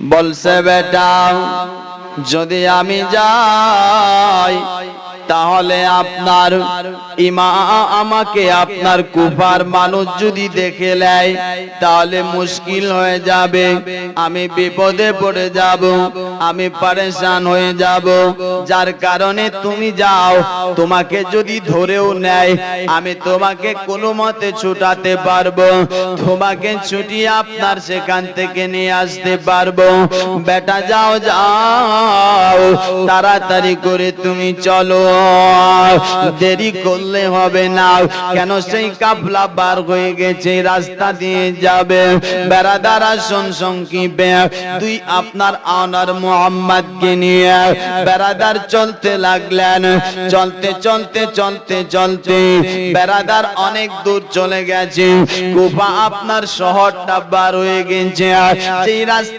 বলছে বেটা যদি আমি যাই তাহলে আপনার ইমা আমাকে আপনার কুফার মানুষ যদি দেখে নেয়, তাহলে মুশকিল হয়ে যাবে। আমি বিপদে পড়ে যাব, আমি পারেশান হয়ে যাব। যার কারণে তুমি যাও, তোমাকে যদি ধরেও নেয়, আমি তোমাকে কোনো মতে ছুটাতে পারব। তোমাকে ছুটিয়ে আপনার সেখান থেকে নিয়ে আসতে পারব। বেটা, যাও যাও, তাড়াতাড়ি করে তুমি চলো। দেরি করলে হবে না। কেন সেই কাফলা বার হয়ে গেছে, রাস্তা দিয়ে যাবে। বেড়াদারা শোন সংকিপে তুই আপনার আনার মোহাম্মদকে নিয়ে বেড়াদার চলতে লাগলেন। চলতে চলতে চলতে চলতে বেড়াদার অনেক দূর চলে গেছে। কুফা আপনার শহরটা বার হয়ে গেছে। সেই রাস্তা